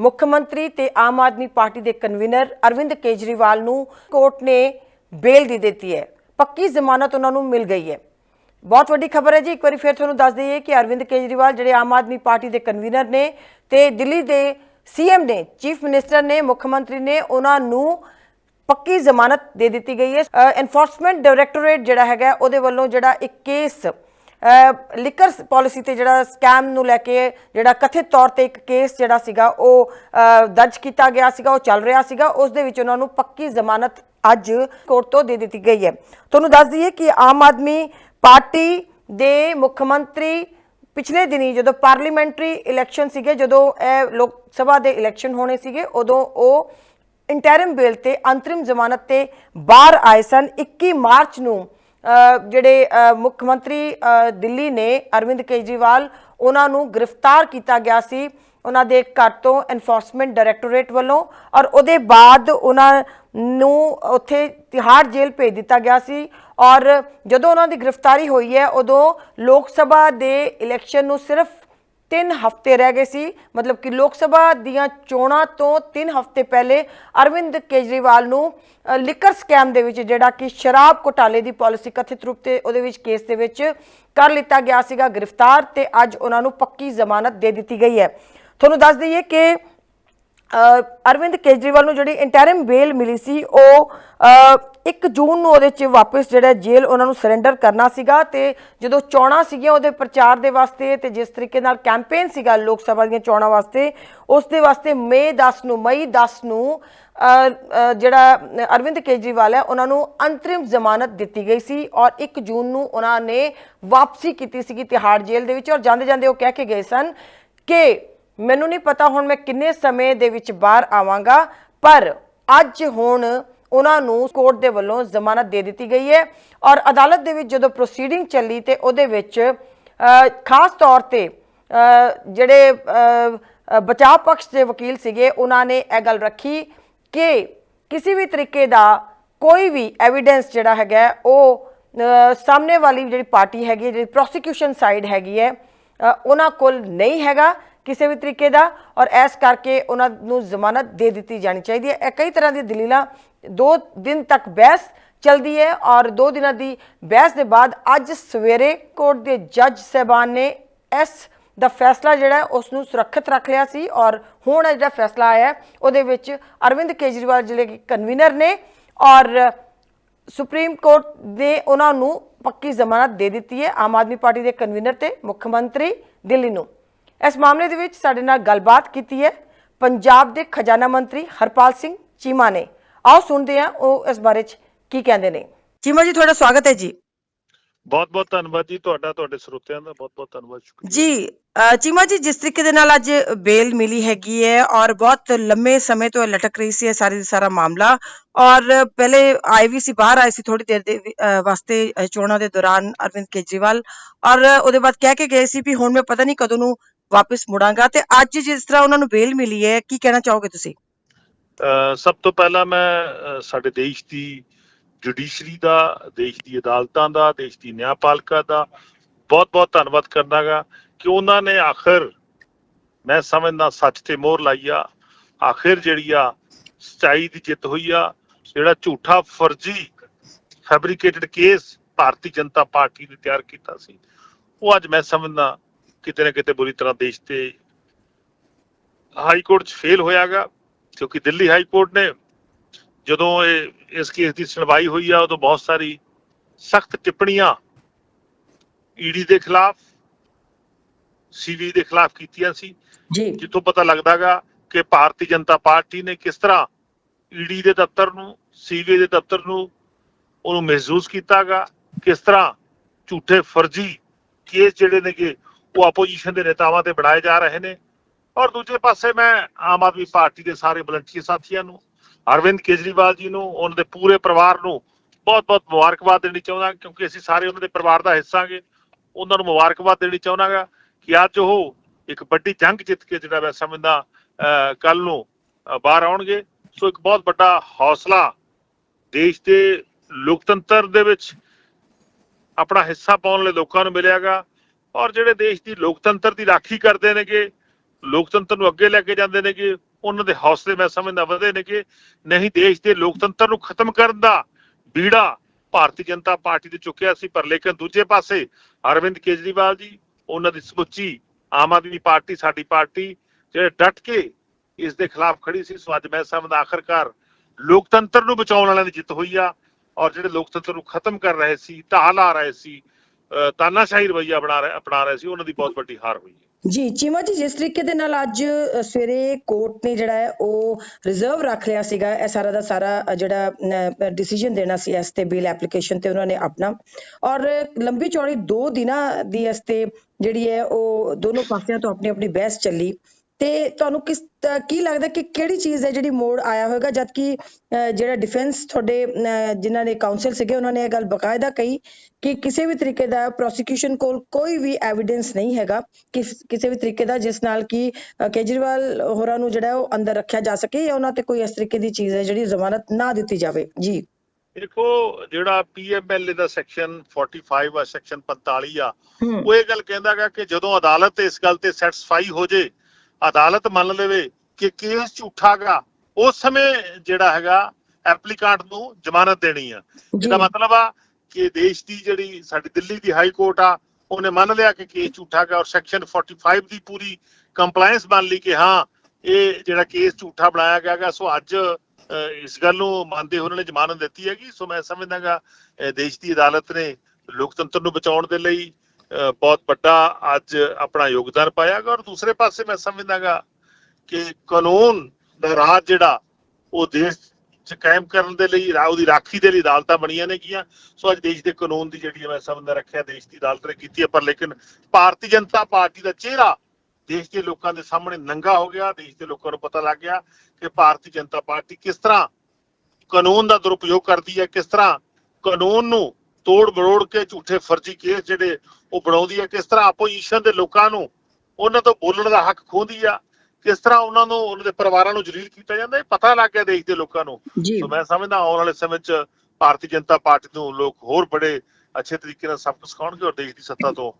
ਮੁੱਖ ਮੰਤਰੀ ਤੇ ਆਮ ਆਦਮੀ ਪਾਰਟੀ ਦੇ ਕਨਵੀਨਰ ਅਰਵਿੰਦ ਕੇਜਰੀਵਾਲ ਨੂੰ ਕੋਰਟ ਨੇ ਬੇਲ ਦੇ ਦਿੱਤੀ ਹੈ। ਪੱਕੀ ਜ਼ਮਾਨਤ ਉਹਨਾਂ ਨੂੰ ਮਿਲ ਗਈ ਹੈ। ਬਹੁਤ ਵੱਡੀ ਖਬਰ ਹੈ ਜੀ। ਇੱਕ ਵਾਰੀ ਫਿਰ ਤੁਹਾਨੂੰ ਦੱਸ ਦਈਏ ਕਿ ਅਰਵਿੰਦ ਕੇਜਰੀਵਾਲ ਜਿਹੜੇ ਆਮ ਆਦਮੀ ਪਾਰਟੀ ਦੇ ਕਨਵੀਨਰ ਨੇ ਤੇ ਦਿੱਲੀ ਦੇ ਸੀਐਮ ਨੇ, ਚੀਫ ਮਿਨਿਸਟਰ ਨੇ, ਮੁੱਖ ਮੰਤਰੀ ਨੇ, ਉਹਨਾਂ ਨੂੰ ਪੱਕੀ ਜ਼ਮਾਨਤ ਦੇ ਦਿੱਤੀ ਗਈ ਹੈ। ਐਨਫੋਰਸਮੈਂਟ ਡਾਇਰੈਕਟੋਰੇਟ ਜਿਹੜਾ ਹੈਗਾ ਉਹਦੇ ਵੱਲੋਂ ਜਿਹੜਾ ਇੱਕ ਕੇਸ ਲਿਕਰ ਪਾਲਿਸੀ ਤੇ ਜਿਹੜਾ ਸਕੈਮ ਨੂੰ ਲੈ ਕੇ ਜਿਹੜਾ ਕਥਿਤ ਤੌਰ ਤੇ ਇੱਕ ਕੇਸ ਜਿਹੜਾ ਸੀਗਾ, ਉਹ ਦਰਜ ਕੀਤਾ ਗਿਆ ਸੀਗਾ, ਉਹ ਚੱਲ ਰਿਹਾ ਸੀਗਾ। ਉਸ ਦੇ ਵਿੱਚ ਉਹਨਾਂ ਨੂੰ ਪੱਕੀ ਜ਼ਮਾਨਤ ਅੱਜ ਕੋਰਟ ਤੋਂ ਦੇ ਦਿੱਤੀ ਗਈ ਹੈ। ਤੁਹਾਨੂੰ ਦੱਸ ਦਈਏ ਕਿ ਆਮ ਆਦਮੀ ਪਾਰਟੀ ਦੇ ਮੁੱਖ ਮੰਤਰੀ ਪਿਛਲੇ ਦਿਨੀ ਜਦੋਂ ਪਾਰਲੀਮੈਂਟਰੀ ਇਲੈਕਸ਼ਨ ਸੀਗੇ, ਜਦੋਂ ਇਹ ਲੋਕ ਸਭਾ ਦੇ ਇਲੈਕਸ਼ਨ ਹੋਣੇ ਸੀਗੇ, ਉਦੋਂ ਉਹ ਇੰਟਰਮ ਬੇਲ ਤੇ ਅੰਤਰਿਮ ਜ਼ਮਾਨਤ ਤੇ ਬਾਹਰ ਆਏ ਸਨ। 21 ਮਾਰਚ ਨੂੰ ਜਿਹੜੇ ਮੁੱਖ ਮੰਤਰੀ ਦਿੱਲੀ ਨੇ ਅਰਵਿੰਦ ਕੇਜਰੀਵਾਲ, ਉਹਨਾਂ ਨੂੰ ਗ੍ਰਿਫਤਾਰ ਕੀਤਾ ਗਿਆ ਸੀ। ਉਹਨਾਂ ਦੇ ਘਰ ਤੋਂ ਐਨਫੋਰਸਮੈਂਟ ਡਾਇਰੈਕਟੋਰੇਟ ਵੱਲੋਂ ਔਰ ਉਹਦੇ ਬਾਅਦ ਉਹਨਾਂ ਨੂੰ ਉੱਥੇ ਤਿਹਾੜ ਜੇਲ੍ਹ ਭੇਜ ਦਿੱਤਾ ਗਿਆ ਸੀ। ਔਰ ਜਦੋਂ ਉਹਨਾਂ ਦੀ ਗ੍ਰਿਫਤਾਰੀ ਹੋਈ ਹੈ, ਉਦੋਂ ਲੋਕ ਸਭਾ ਦੇ ਇਲੈਕਸ਼ਨ ਨੂੰ ਸਿਰਫ ਤਿੰਨ ਹਫ਼ਤੇ ਰਹਿ ਗਏ ਸੀ। ਮਤਲਬ ਕਿ ਲੋਕ ਸਭਾ ਦੀਆਂ ਚੋਣਾਂ ਤੋਂ ਤਿੰਨ ਹਫ਼ਤੇ ਪਹਿਲੇ ਅਰਵਿੰਦ ਕੇਜਰੀਵਾਲ ਨੂੰ ਲਿਕਰ ਸਕੈਮ ਦੇ ਵਿੱਚ ਜਿਹੜਾ ਕਿ ਸ਼ਰਾਬ ਘੁਟਾਲੇ ਦੀ ਪਾਲਿਸੀ ਕਥਿਤ ਰੂਪ ਤੇ ਉਹਦੇ ਵਿੱਚ ਕੇਸ ਦੇ ਵਿੱਚ ਕਰ ਲਿੱਤਾ ਗਿਆ ਸੀਗਾ ਗ੍ਰਿਫਤਾਰ ਤੇ ਅੱਜ ਉਹਨਾਂ ਨੂੰ ਪੱਕੀ ਜ਼ਮਾਨਤ ਦੇ ਦਿੱਤੀ ਗਈ ਹੈ। ਤੁਹਾਨੂੰ ਦੱਸ ਦਈਏ ਕਿ ਅਰਵਿੰਦ ਕੇਜਰੀਵਾਲ ਨੂੰ ਜਿਹੜੀ ਇੰਟਰਮ ਬੇਲ ਮਿਲੀ ਸੀ ਉਹ ਅ, 1 ਜੂਨ ਨੂੰ ਉਹਦੇ ਚ ਵਾਪਸ ਜਿਹੜਾ ਜੇਲ੍ਹ ਉਹਨਾਂ ਨੂੰ ਸਰੈਂਡਰ ਕਰਨਾ ਸੀਗਾ ਤੇ ਜਦੋਂ ਚੋਣਾਂ ਸੀਗੀਆਂ ਉਹਦੇ ਪ੍ਰਚਾਰ ਦੇ ਵਾਸਤੇ ਤੇ ਜਿਸ ਤਰੀਕੇ ਨਾਲ ਕੈਂਪੇਨ ਸੀਗਾ ਲੋਕ ਸਭਾ ਦੀਆਂ ਚੋਣਾਂ ਵਾਸਤੇ ਉਸ ਦੇ ਵਾਸਤੇ ਮਈ 10 ਨੂੰ ਮਈ 10 ਨੂੰ ਜਿਹੜਾ ਅਰਵਿੰਦ ਕੇਜਰੀਵਾਲ ਹੈ ਉਹਨਾਂ ਨੂੰ ਅੰਤਰਿਮ ਜ਼ਮਾਨਤ ਦਿੱਤੀ ਗਈ ਸੀ ਔਰ 1 ਜੂਨ ਨੂੰ ਉਹਨਾਂ ਨੇ ਵਾਪਸੀ ਕੀਤੀ ਸੀਗੀ ਤਿਹਾੜ ਜੇਲ੍ਹ ਦੇ ਵਿੱਚ ਔਰ ਜਾਂਦੇ ਜਾਂਦੇ ਉਹ ਕਹਿ ਕੇ ਗਏ ਸਨ ਕਿ ਮੈਨੂੰ ਨਹੀਂ ਪਤਾ ਹੁਣ ਮੈਂ ਕਿੰਨੇ ਸਮੇਂ ਦੇ ਵਿੱਚ ਬਾਹਰ ਆਵਾਂਗਾ, ਪਰ ਅੱਜ ਹੁਣ ਉਹਨਾਂ ਨੂੰ ਕੋਰਟ ਦੇ ਵੱਲੋਂ ਜ਼ਮਾਨਤ ਦੇ ਦਿੱਤੀ ਗਈ ਹੈ ਔਰ ਅਦਾਲਤ ਦੇ ਵਿੱਚ ਜਦੋਂ ਪ੍ਰੋਸੀਡਿੰਗ ਚੱਲੀ ਤੇ ਉਹਦੇ ਵਿੱਚ ਖਾਸ ਤੌਰ ਤੇ ਜਿਹੜੇ ਬਚਾਅ ਪਕਸ਼ ਦੇ ਵਕੀਲ ਸੀਗੇ, ਉਹਨਾਂ ਨੇ ਇਹ ਗੱਲ ਰੱਖੀ ਕਿ ਕਿਸੇ ਵੀ ਤਰੀਕੇ ਦਾ ਕੋਈ ਵੀ ਐਵੀਡੈਂਸ ਜਿਹੜਾ ਹੈਗਾ, ਉਹ ਸਾਹਮਣੇ ਵਾਲੀ ਜਿਹੜੀ ਪਾਰਟੀ ਹੈਗੀ ਜਿਹੜੀ ਪ੍ਰੋਸੀਕਿਊਸ਼ਨ ਸਾਈਡ ਹੈਗੀ ਹੈ ਉਹਨਾਂ ਕੋਲ ਨਹੀਂ ਹੈਗਾ। ਕਿਸੇ ਵੀ ਤਰੀਕੇ ਦਾ ਔਰ ਇਸ ਕਰਕੇ ਉਹਨਾਂ ਨੂੰ ਜ਼ਮਾਨਤ ਦੇ ਦਿੱਤੀ ਜਾਣੀ ਚਾਹੀਦੀ ਹੈ। ਇਹ ਕਈ ਤਰ੍ਹਾਂ ਦੀ ਦਲੀਲਾਂ ਦੋ ਦਿਨ ਤੱਕ ਬਹਿਸ ਚਲਦੀ ਹੈ ਔਰ ਦੋ ਦਿਨਾਂ ਦੀ ਬਹਿਸ ਦੇ ਬਾਅਦ ਅੱਜ ਸਵੇਰੇ ਕੋਰਟ ਦੇ ਜੱਜ ਸਹਿਬਾਨ ਨੇ ਇਸ ਦਾ ਫੈਸਲਾ ਜਿਹੜਾ ਉਸ ਨੂੰ ਸੁਰੱਖਿਅਤ ਰੱਖ ਲਿਆ ਸੀ ਔਰ ਹੁਣ ਜਿਹੜਾ ਫੈਸਲਾ ਆਇਆ ਉਹਦੇ ਵਿੱਚ ਅਰਵਿੰਦ ਕੇਜਰੀਵਾਲ ਜ਼ਿਲ੍ਹੇ ਕਿ ਕਨਵੀਨਰ ਨੇ ਔਰ ਸੁਪਰੀਮ ਕੋਰਟ ਨੇ ਉਹਨਾਂ ਨੂੰ ਪੱਕੀ ਜ਼ਮਾਨਤ ਦੇ ਦਿੱਤੀ ਹੈ। ਆਮ ਆਦਮੀ ਪਾਰਟੀ ਦੇ ਕਨਵੀਨਰ ਤੇ ਮੁੱਖ ਮੰਤਰੀ ਦਿੱਲੀ ਨੂੰ। ਇਸ ਮਾਮਲੇ ਦੇ ਵਿੱਚ ਸਾਡੇ ਨਾਲ ਗੱਲਬਾਤ ਕੀਤੀ ਹੈ ਪੰਜਾਬ ਦੇ ਖਜ਼ਾਨਾ ਮੰਤਰੀ ਹਰਪਾਲ ਸਿੰਘ ਚੀਮਾ ਨੇ। ਆਓ ਸੁਣਦੇ ਹਾਂ ਉਹ ਇਸ ਬਾਰੇ ਚ ਕੀ ਕਹਿੰਦੇ ਨੇ। ਚੀਮਾ ਜੀ ਤੁਹਾਡਾ ਸਵਾਗਤ ਹੈ ਜੀ। ਬਹੁਤ ਬਹੁਤ ਧੰਨਵਾਦ ਜੀ ਤੁਹਾਡਾ ਤੁਹਾਡੇ ਸਰੋਤਿਆਂ ਦਾ ਬਹੁਤ ਬਹੁਤ ਧੰਨਵਾਦ ਸ਼ੁਕਰੀਆ। ਜੀ ਚੀਮਾ ਜੀ ਜਿਸ ਤਰੀਕੇ ਦੇ ਨਾਲ ਅੱਜ ਬੇਲ ਮਿਲੀ ਹੈਗੀ ਹੈ ਔਰ ਬਹੁਤ ਲੰਮੇ ਸਮੇਂ ਤੋਂ ਲਟਕ ਰਹੀ ਸੀ ਇਹ ਸਾਰੀ ਦੀ ਸਾਰਾ ਮਾਮਲਾ ਔਰ ਪਹਿਲੇ ਆਏ ਵੀ ਸੀ ਬਾਹਰ ਆਏ ਸੀ ਥੋੜੀ ਦੇਰ ਦੇ ਵਾਸਤੇ ਚੋਣਾਂ ਦੇ ਦੌਰਾਨ ਅਰਵਿੰਦ ਕੇਜਰੀਵਾਲ ਔਰ ਉਹਦੇ ਬਾਅਦ ਕਹਿ ਕੇ ਗਏ ਸੀ ਵੀ ਹੁਣ ਮੈਂ ਪਤਾ ਨਹੀਂ ਕਦੋਂ ਨੂੰ ਵਾਪਸ ਮੁੜਾਂਗਾ ਤੇ ਅੱਜ ਜਿਸ ਤਰ੍ਹਾਂ ਉਹਨਾਂ ਨੂੰ ਬੇਲ ਮਿਲੀ ਹੈ, ਕੀ ਕਹਿਣਾ ਚਾਹੋਗੇ ਤੁਸੀਂ? ਸਭ ਤੋਂ ਪਹਿਲਾਂ ਮੈਂ ਸਾਡੇ ਦੇਸ਼ ਦੀ ਜੁਡੀਸ਼ਰੀ ਦਾ, ਦੇਸ਼ ਦੀ ਅਦਾਲਤਾਂ ਦਾ, ਦੇਸ਼ ਦੀ ਨਿਆਂਪਾਲਿਕਾ ਦਾ ਬਹੁਤ ਬਹੁਤ ਧੰਨਵਾਦ ਕਰਨਾਗਾ ਕਿ ਉਹਨਾਂ ਨੇ ਆਖਰ ਮੈਂ ਸਮਝਦਾ ਸੱਚ ਤੇ ਮੋਹਰ ਲਾਈ ਆ। ਆਖਿਰ ਜਿਹੜੀ ਆ, ਸਚਾਈ ਦੀ ਜਿੱਤ ਹੋਈ ਆ। ਜਿਹੜਾ ਝੂਠਾ ਫਰਜ਼ੀ fabricated case Bharatiya Janata party ਨੇ ਤਿਆਰ ਕੀਤਾ ਸੀ, ਉਹ ਅੱਜ ਮੈਂ ਸਮਝਦਾ ਕਿਤੇ ਨਾ ਕਿਤੇ ਬੁਰੀ ਤਰ੍ਹਾਂ ਦੇਸ਼ ਤੇ ਹਾਈ ਕੋਰਟ 'ਚ ਫੇਲ ਹੋਇਆਗਾ ਕਿਉਂਕਿ ਦਿੱਲੀ ਹਾਈ ਕੋਰਟ ਨੇ ਜਦੋਂ ਇਹ ਇਸ ਕੇਸ ਦੀ ਸੁਣਵਾਈ ਹੋਈ ਆ ਉਦੋਂ ਬਹੁਤ ਸਾਰੀ ਸਖਤ ਟਿੱਪਣੀਆਂ ਈਡੀ ਦੇ ਖਿਲਾਫ ਸੀਬੀ ਦੇ ਖਿਲਾਫ ਕੀਤੀਆਂ ਸੀ। ਜੀ। ਜਿੱਥੋਂ ਪਤਾ ਲੱਗਦਾਗਾ ਕਿ ਭਾਰਤੀ ਜਨਤਾ ਪਾਰਟੀ ਨੇ ਕਿਸ ਤਰ੍ਹਾਂ ਈਡੀ ਦੇ ਦਫ਼ਤਰ ਨੂੰ ਸੀਬੀ ਦੇ ਦਫ਼ਤਰ ਨੂੰ ਉਹਨੂੰ ਮਹਿਸੂਸ ਕੀਤਾਗਾ ਕਿਸ ਤਰ੍ਹਾਂ ਝੂਠੇ ਫਰਜ਼ੀ ਕੇਸ ਜਿਹੜੇ ਨੇ ਕਿ ਉਹ ਆਪੋਜੀਸ਼ਨ ਦੇ ਨੇਤਾਵਾਂ ਤੇ ਬਣਾਏ ਜਾ ਰਹੇ ਨੇ। ਔਰ ਦੂਜੇ ਪਾਸੇ ਮੈਂ ਆਮ ਆਦਮੀ ਪਾਰਟੀ ਦੇ ਸਾਰੇ ਵਲੰਟੀਅਰ ਸਾਥੀਆਂ ਨੂੰ, ਅਰਵਿੰਦ ਕੇਜਰੀਵਾਲ ਜੀ ਨੂੰ, ਉਹਨਾਂ ਦੇ ਪੂਰੇ ਪਰਿਵਾਰ ਨੂੰ ਬਹੁਤ-ਬਹੁਤ ਮੁਬਾਰਕਬਾਦ ਦੇਣੀ ਚਾਹੁੰਦਾ ਕਿਉਂਕਿ ਅਸੀਂ ਸਾਰੇ ਉਹਨਾਂ ਦੇ ਪਰਿਵਾਰ ਦਾ ਹਿੱਸਾਗੇ ਉਹਨਾਂ ਨੂੰ ਮੁਬਾਰਕਬਾਦ ਦੇਣੀ ਚਾਹੁੰਦਾਗਾ ਕਿ ਅੱਜ ਉਹ ਇੱਕ ਵੱਡੀ ਜੰਗ ਜਿੱਤ ਕੇ ਜਿਹੜਾ ਮੈਂ ਸਮਝਦਾ ਕੱਲ ਨੂੰ ਬਾਹਰ ਆਉਣਗੇ। ਸੋ ਇੱਕ ਬਹੁਤ ਵੱਡਾ ਹੌਸਲਾ ਦੇਸ਼ ਦੇ ਲੋਕਤੰਤਰ ਦੇ ਵਿੱਚ ਆਪਣਾ ਹਿੱਸਾ ਪਾਉਣ ਲਈ ਲੋਕਾਂ ਨੂੰ ਮਿਲਿਆਗਾ। ਔਰ ਜਿਹੜੇ ਦੇਸ਼ ਦੀ ਲੋਕਤੰਤਰ ਦੀ ਰਾਖੀ ਕਰਦੇ ਨੇਗੇ, ਲੋਕਤੰਤਰ ਨੂੰ ਅੱਗੇ ਲੈ ਕੇ ਜਾਂਦੇ ਨੇਗੇ, ਉਹਨਾਂ ਦੇ ਹੌਸਲੇ ਮੈਂ ਸਮਝਦਾ ਵਧੇ ਨੇਗੇ। ਨਹੀਂ, ਦੇਸ਼ ਦੇ ਲੋਕਤੰਤਰ ਨੂੰ ਖਤਮ ਕਰਨ ਦਾ ਬੀੜਾ ਭਾਰਤੀ ਜਨਤਾ ਪਾਰਟੀ ਤੇ ਚੁੱਕਿਆ ਸੀ, ਪਰ ਲੇਕਿਨ ਦੂਜੇ ਪਾਸੇ ਅਰਵਿੰਦ ਕੇਜਰੀਵਾਲ ਜੀ, ਉਹਨਾਂ ਦੀ ਸਮੁੱਚੀ ਆਮ ਆਦਮੀ ਪਾਰਟੀ, ਸਾਡੀ ਪਾਰਟੀ, ਜਿਹੜੇ ਡਟ ਕੇ ਇਸ ਦੇ ਖਿਲਾਫ ਖੜੀ ਸੀ, ਸੋ ਅੱਜ ਮੈਂ ਸਮਝਦਾ ਆਖਰਕਾਰ ਲੋਕਤੰਤਰ ਨੂੰ ਬਚਾਉਣ ਵਾਲਿਆਂ ਦੀ ਜਿੱਤ ਹੋਈ ਆ, ਔਰ ਜਿਹੜੇ ਲੋਕਤੰਤਰ ਨੂੰ ਖਤਮ ਕਰ ਰਹੇ ਸੀ, ਢਾਹ ਲਾ ਰਹੇ ਸੀ ਤਾਨਾਸ਼ਾਹੀ ਰਵਈਆ ਬਣਾ ਰਹੇ ਅਪਣਾ ਰਹੇ ਸੀ, ਉਹਨਾਂ ਦੀ ਬਹੁਤ ਵੱਡੀ ਹਾਰ ਹੋਈ ਹੈ। ਜੀ, ਚੀਮਾ ਜੀ, ਜਿਸ ਤਰੀਕੇ ਦੇ ਨਾਲ ਅੱਜ ਸਵੇਰੇ ਕੋਰਟ ਨੇ ਜਿਹੜਾ ਹੈ, ਉਹ ਰਿਜ਼ਰਵ ਰੱਖ ਲਿਆ ਸੀਗਾ। ਇਹ ਸਾਰਾ ਦਾ ਸਾਰਾ ਜਿਹੜਾ ਡਿਸੀਜਨ ਦੇਣਾ ਸੀ ਇਸ ਤੇ ਬਿਲ ਐਪਲੀਕੇਸ਼ਨ ਤੇ ਉਹਨਾਂ ਨੇ ਆਪਣਾ। ਔਰ ਲੰਬੀ ਚੌੜੀ 2 ਦਿਨਾਂ ਦੀ ਇਸ ਤੇ ਜਿਹੜੀ ਹੈ, ਉਹ ਦੋਨੋਂ ਪਾਸਿਆਂ ਤੋਂ ਆਪਣੀ ਆਪਣੀ ਬਹਿਸ ਚੱਲੀ। ਤੇ ਤੁਹਾਨੂੰ ਕਿਸ ਕੀ ਲੱਗਦਾ ਕਿ ਕਿਹੜੀ ਚੀਜ਼ ਹੈ ਜਿਹੜੀ ਮੋੜ ਆਇਆ ਹੋਵੇਗਾ ਜਦ ਕਿ ਅ, ਜਿਹੜਾ ਡਿਫੈਂਸ ਤੁਹਾਡੇ ਜਿਨ੍ਹਾਂ ਨੇ ਕਾਉਂਸਲ ਸੀਗੇ ਉਹਨਾਂ ਨੇ ਇਹ ਗੱਲ ਬਕਾਇਦਾ ਕਹੀ ਕਿ ਕਿਸੇ ਵੀ ਤਰੀਕੇ ਦਾ ਪ੍ਰੋਸੀਕਿਊਸ਼ਨ ਕੋਲ ਕੋਈ ਵੀ ਐਵੀਡੈਂਸ ਨਹੀਂ ਹੈਗਾ। ਕਿਸ ਕਿਸੇ ਵੀ ਤਰੀਕੇ ਦਾ ਜਿਸ ਨਾਲ ਕਿ ਕੇਜਰੀਵਾਲ ਹੋਰਾਂ ਨੂੰ ਜਿਹੜਾ ਉਹ ਅੰਦਰ ਰੱਖਿਆ ਜਾ ਸਕੇ ਜਾਂ ਉਹਨਾਂ ਤੇ ਕੋਈ ਇਸ ਤਰੀਕੇ ਦੀ ਚੀਜ਼ ਹੈ ਜਿਹੜੀ ਜ਼ਮਾਨਤ ਨਾ ਦਿੱਤੀ ਜਾਵੇ। ਜੀ। ਦੇਖੋ ਜਿਹੜਾ ਪੀਐਮਐਲਏ ਦਾ ਸੈਕਸ਼ਨ 45 ਆ ਸੈਕਸ਼ਨ 45 ਆ ਉਹ ਇਹ ਗੱਲ ਕਹਿੰਦਾਗਾ ਕਿ ਜਦੋਂ ਅਦਾਲਤ ਇਸ ਗੱਲ ਤੇ ਸੈਟੀਸਫਾਈ ਹੋ ਜੇ ਅਦਾਲਤ ਮੰਨ ਲਵੇ ਕਿ ਕੇਸ ਝੂਠਾਗਾ ਉਸ ਸਮੇਂ ਜਿਹੜਾ ਹੈਗਾ ਐਪਲੀਕਾਂਟ ਨੂੰ ਜ਼ਮਾਨਤ ਦੇਣੀ ਆ। ਜੀ। ਇਹਦਾ ਮਤਲਬ ਆ ਕਿ ਦੇਸ਼ ਦੀ ਜਿਹੜੀ ਸਾਡੀ ਦਿੱਲੀ ਦੀ ਹਾਈ ਕੋਰਟ ਆ ਉਹਨੇ ਮੰਨ ਲਿਆ ਕਿ ਕੇਸ ਝੂਠਾ ਗਾ ਔਰ ਸੈਕਸ਼ਨ 45 ਦੀ ਪੂਰੀ ਕੰਪਲਾਈਂਸ ਮੰਨ ਲਈ ਕਿ ਹਾਂ ਇਹ ਜਿਹੜਾ ਕੇਸ ਝੂਠਾ ਬਣਾਇਆ ਗਿਆ ਗਾ ਸੋ ਅੱਜ ਇਸ ਗੱਲ ਨੂੰ ਮੰਨਦੇ ਹੋਏ ਉਹਨਾਂ ਨੇ ਜ਼ਮਾਨਤ ਦਿੱਤੀ ਹੈਗੀ। ਸੋ ਮੈਂ ਸਮਝਦਾਗਾ ਦੇਸ਼ ਦੀ ਅਦਾਲਤ ਨੇ ਲੋਕਤੰਤਰ ਨੂੰ ਬਚਾਉਣ ਦੇ ਲਈ ਬਹੁਤ ਵੱਡਾ ਅੱਜ ਆਪਣਾ ਯੋਗਦਾਨ ਪਾਇਆ ਔਰ ਦੂਸਰੇ ਪਾਸੇ ਮੈਂ ਸਮਝਦਾਗਾ ਕਿ ਕਾਨੂੰਨ ਦਾ ਰਾਜ ਜਿਹੜਾ, ਉਹ ਦੇਸ਼ ਚ ਕਾਇਮ ਕਰਨ ਦੇ ਲਈ ਉਹਦੀ ਰਾਖੀ ਦੇ ਲਈ ਅਦਾਲਤਾਂ ਬਣੀਆਂ ਨੇ ਗੀਆਂ। ਸੋ ਅੱਜ ਦੇਸ਼ ਦੇ ਕਾਨੂੰਨ ਦੀ ਜਿਹੜੀ ਮੈਂ ਸਮਝਦਾ ਰੱਖਿਆ, ਦੇਸ਼ ਦੀ ਅਦਾਲਤ ਨੇ ਕੀਤੀ ਹੈ, ਪਰ ਲੇਕਿਨ ਭਾਰਤੀ ਜਨਤਾ ਪਾਰਟੀ ਦਾ ਚਿਹਰਾ ਦੇਸ਼ ਦੇ ਲੋਕਾਂ ਦੇ ਸਾਹਮਣੇ ਨੰਗਾ ਹੋ ਗਿਆ, ਦੇਸ਼ ਦੇ ਲੋਕਾਂ ਨੂੰ ਪਤਾ ਲੱਗ ਗਿਆ ਕਿ ਭਾਰਤੀ ਜਨਤਾ ਪਾਰਟੀ ਕਿਸ ਤਰ੍ਹਾਂ ਕਾਨੂੰਨ ਦਾ ਦੁਰਉਪਯੋਗ ਕਰਦੀ ਹੈ, ਕਿਸ ਤਰ੍ਹਾਂ ਕਾਨੂੰਨ ਨੂੰ ਤੋੜ ਮਰੋੜ ਕੇ ਝੂਠੇ ਫਰਜ਼ੀ ਕੇਸ ਜਿਹੜੇ ਉਹ ਬਣਾਉਂਦੀ ਹੈ ਕਿਸ ਤਰ੍ਹਾਂ ਆਪੋਜੀਸ਼ਨ ਦੇ ਲੋਕਾਂ ਨੂੰ ਉਹਨਾਂ ਤੋਂ ਬੋਲਣ ਦਾ ਹੱਕ ਖੋਹਦੀ ਆ ਕਿਸ ਤਰ੍ਹਾਂ ਉਹਨਾਂ ਨੂੰ ਉਹਨਾਂ ਦੇ ਪਰਿਵਾਰਾਂ ਨੂੰ ਜਲੀਲ ਕੀਤਾ ਜਾਂਦਾ ਇਹ ਪਤਾ ਲੱਗ ਗਿਆ ਦੇਸ਼ ਦੇ ਲੋਕਾਂ ਨੂੰ। ਸੋ ਮੈਂ ਸਮਝਦਾ ਆਉਣ ਵਾਲੇ ਸਮੇਂ 'ਚ ਭਾਰਤੀ ਜਨਤਾ ਪਾਰਟੀ ਨੂੰ ਲੋਕ ਹੋਰ ਬੜੇ ਅੱਛੇ ਤਰੀਕੇ ਨਾਲ ਸਬਕ ਸਿਖਾਉਣਗੇ ਔਰ ਦੇਸ਼ ਦੀ ਸੱਤਾ ਤੋਂ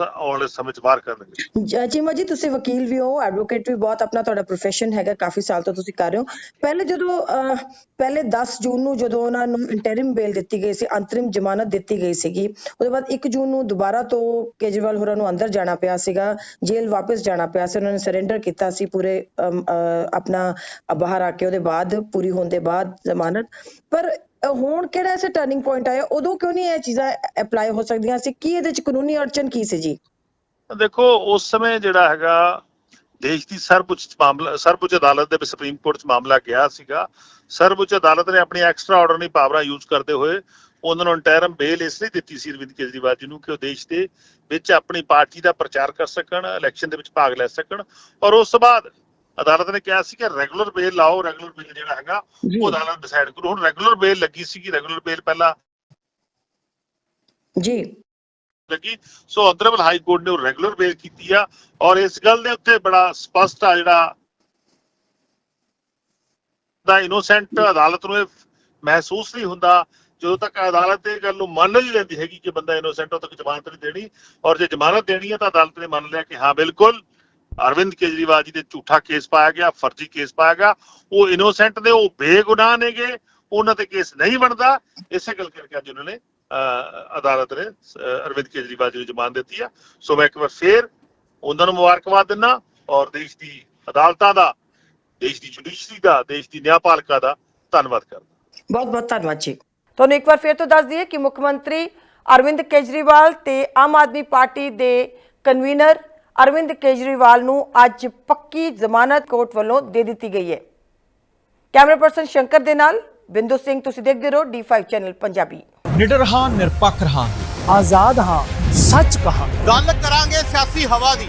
ਆਉਣ ਵਾਲੇ ਸਮੇਂ 'ਚ ਬਾਹਰ ਕਰਨਗੇ ਚੀਮਾ ਜੀ, ਤੁਸੀਂ ਵਕੀਲ ਵੀ ਹੋ ਐਡਵੋਕੇਟ ਵੀ ਬਹੁਤ ਆਪਣਾ ਤੁਹਾਡਾ profession ਹੈਗਾ, ਕਾਫੀ ਸਾਲ ਤੋਂ ਤੁਸੀਂ ਕਰ ਰਹੇ ਹੋ। ਪਹਿਲੇ ਜਦੋਂ ਪਹਿਲੇ 10 ਜੂਨ ਨੂੰ ਜਦੋਂ ਉਹਨਾਂ ਨੂੰ ਇੰਟਰਿਮ ਬੇਲ ਦਿੱਤੀ ਗਈ ਸੀ, ਅੰਤਰਿਮ ਜ਼ਮਾਨਤ ਦਿੱਤੀ ਗਈ ਸੀਗੀ, ਉਹਦੇ ਬਾਅਦ 1 ਜੂਨ ਨੂੰ ਦੁਬਾਰਾ ਤੋਂ ਕੇਜਰੀਵਾਲ ਹੋਰਾਂ ਨੂੰ ਅੰਦਰ ਜਾਣਾ ਪਿਆ ਸੀਗਾ, ਜੇਲ੍ਹ ਵਾਪਸ ਜਾਣਾ ਪਿਆ ਸੀ, ਉਹਨਾਂ ਨੇ ਸਰੈਂਡਰ ਕੀਤਾ ਸੀ ਪੂਰੇ ਆਪਣਾ ਬਾਹਰ ਆ ਕੇ, ਉਹਦੇ ਬਾਅਦ, ਪੂਰੀ ਹੋਣ ਦੇ ਬਾਅਦ ਜ਼ਮਾਨਤ। ਪਰ ਹੁਣ ਕਿਹੜਾ ਐਸਾ ਟਰਨਿੰਗ ਪੁਆਇੰਟ ਆਇਆ? ਉਦੋਂ ਕਿਉਂ ਨਹੀਂ ਇਹ ਚੀਜ਼ਾਂ ਅਪਲਾਈ ਹੋ ਸਕਦੀਆਂ ਸੀ? ਕੀ ਇਹਦੇ ਚ ਕਾਨੂੰਨੀ ਅੜਚਨ ਕੀ ਸੀ ਜੀ? ਦੇਖੋ, ਉਸ ਸਮੇਂ ਜਿਹੜਾ ਹੈਗਾ, ਦੇਸ਼ ਦੀ ਸਰਵਉੱਚ ਮਾਮਲਾ ਸਰਵਉੱਚ ਅਦਾਲਤ ਦੇ ਸੁਪਰੀਮ ਕੋਰਟ 'ਚ ਮਾਮਲਾ ਗਿਆ ਸੀਗਾ। ਸਰਵਉੱਚ ਅਦਾਲਤ ਨੇ ਆਪਣੀ ਐਕਸਟਰਾ ਆਰਡਰਨੀ ਪਾਵਰਾਂ ਯੂਜ਼ ਕਰਦੇ ਹੋਏ ਉਹਨਾਂ ਨੂੰ ਇੰਟਰਮ ਬੇਲ ਇਸ ਲਈ ਦਿੱਤੀ ਸੀ ਅਰਵਿੰਦ ਕੇਜਰੀਵਾਲ ਜੀ ਨੂੰ ਕਿ ਉਹ ਦੇਸ਼ ਦੇ ਵਿੱਚ ਆਪਣੀ ਪਾਰਟੀ ਦਾ ਪ੍ਰਚਾਰ ਕਰ ਸਕਣ ਇਲੈਕਸ਼ਨ ਦੇ ਵਿੱਚ ਭਾਗ ਲੈ ਸਕਣ। ਔਰ ਉਸ ਤੋਂ ਬਾਅਦ ਅਦਾਲਤ ਨੇ ਕਿਹਾ ਸੀ ਕਿ ਰੈਗੂਲਰ ਬੇਲ ਲਾਓ ਰੈਗੂਲਰ ਬੇਲ ਜਿਹੜਾ ਹੈਗਾ ਉਹ ਅਦਾਲਤ ਡਿਸਾਈਡ ਕਰੂ। ਹੁਣ ਰੈਗੂਲਰ ਬੇਲ ਲੱਗੀ ਸੀਗੀ ਰੈਗੂਲਰ ਬੇਲ ਪਹਿਲਾਂ ਜੀ। ਲੱਗੀ। ਸੋ ਅੰਦਰਮਲ ਹਾਈ ਕੋਰਟ ਨੇ ਉਹ ਰੈਗੂਲਰ ਬੇਲ ਕੀਤੀ ਆ ਔਰ ਇਸ ਗੱਲ ਦੇ ਉੱਤੇ ਬੜਾ ਸਪਸ਼ਟ ਆ ਜਿਹੜਾ ਦਾ ਇਨੋਸੈਂਟ ਅਦਾਲਤ ਨੂੰ ਇਹ ਮਹਿਸੂਸ ਨਹੀਂ ਹੁੰਦਾ। ਜਦੋਂ ਤੱਕ ਅਦਾਲਤ ਇਹ ਗੱਲ ਨੂੰ ਮੰਨ ਨਹੀਂ ਲੈਂਦੀ ਹੈਗੀ ਕਿ ਬੰਦਾ ਇਨੋਸੈਂਟ ਉਹ ਤੱਕ ਜ਼ਮਾਨਤ ਨਹੀਂ ਦੇਣੀ। ਔਰ ਜੇ ਜ਼ਮਾਨਤ ਦੇਣੀ ਹੈ ਤਾਂ ਅਦਾਲਤ ਨੇ ਮੰਨ ਲਿਆ ਕਿ ਹਾਂ ਬਿਲਕੁਲ। ਅਰਵਿੰਦ ਕੇਜਰੀਵਾਲ ਜੀ ਦੇ ਝੂਠਾ ਕੇਸ ਪਾਇਆ ਗਿਆ ਫਰਜ਼ੀ ਕੇਸ ਪਾਇਆ ਗਿਆ ਉਹ ਇਨੋਸੈਂਟ ਨੇ ਉਹ ਬੇਗੁਨਾਹ ਨੇਗੇ ਉਹਨਾਂ ਤੇ ਕੇਸ ਨਹੀਂ ਬਣਦਾ। ਇਸੇ ਗੱਲ ਕਰਕੇ ਅੱਜ ਉਹਨਾਂ ਨੇ ਅਦਾਲਤ ਨੇ ਅਰਵਿੰਦ ਕੇਜਰੀਵਾਲ ਜੀ ਨੂੰ ਜ਼ਮਾਨਤ ਦਿੱਤੀ ਆ। ਸੋ ਮੈਂ ਇੱਕ ਵਾਰ ਫੇਰ ਉਹਨਾਂ ਨੂੰ ਮੁਬਾਰਕਬਾਦ ਦਿੰਦਾ ਔਰ ਦੇਸ਼ ਦੀ ਅਦਾਲਤਾਂ ਦਾ ਦੇਸ਼ ਦੀ ਜੁਡੀਸ਼ਰੀ ਦਾ ਦੇਸ਼ ਦੀ ਨਿਆਂਪਾਲਿਕਾ ਦਾ ਧੰਨਵਾਦ ਕਰਦਾ ਬਹੁਤ ਬਹੁਤ ਧੰਨਵਾਦ ਜੀ। ਤੁਹਾਨੂੰ ਇੱਕ ਵਾਰ ਫਿਰ ਤੋਂ ਦੱਸ ਦਈਏ ਕਿ ਮੁੱਖ ਮੰਤਰੀ ਅਰਵਿੰਦ ਕੇਜਰੀਵਾਲ ਤੇ ਆਮ ਆਦਮੀ ਪਾਰਟੀ ਦੇ ਕਨਵੀਨਰ ਅਰਵਿੰਦ ਕੇਜਰੀਵਾਲ ਨੂੰ ਅੱਜ ਪੱਕੀ ਜ਼ਮਾਨਤ ਕੋਰਟ ਵੱਲੋਂ ਦੇ ਦਿੱਤੀ ਗਈ ਹੈ। ਕੈਮਰਾ ਪਰਸਨ ਸ਼ੰਕਰ ਦੇ ਨਾਲ ਬਿੰਦੂ ਸਿੰਘ ਤੁਸੀਂ ਦੇਖਦੇ ਰਹੋ D5 ਚੈਨਲ ਪੰਜਾਬੀ। ਨਿਡਰ ਹਾਂ ਨਿਰਪੱਖ ਰਹਾਂਗੇ। ਆਜ਼ਾਦ ਹਾਂ ਸੱਚ ਕਹਾਂਗੇ। ਗੱਲ ਕਰਾਂਗੇ ਸਿਆਸੀ ਹਵਾ ਦੀ।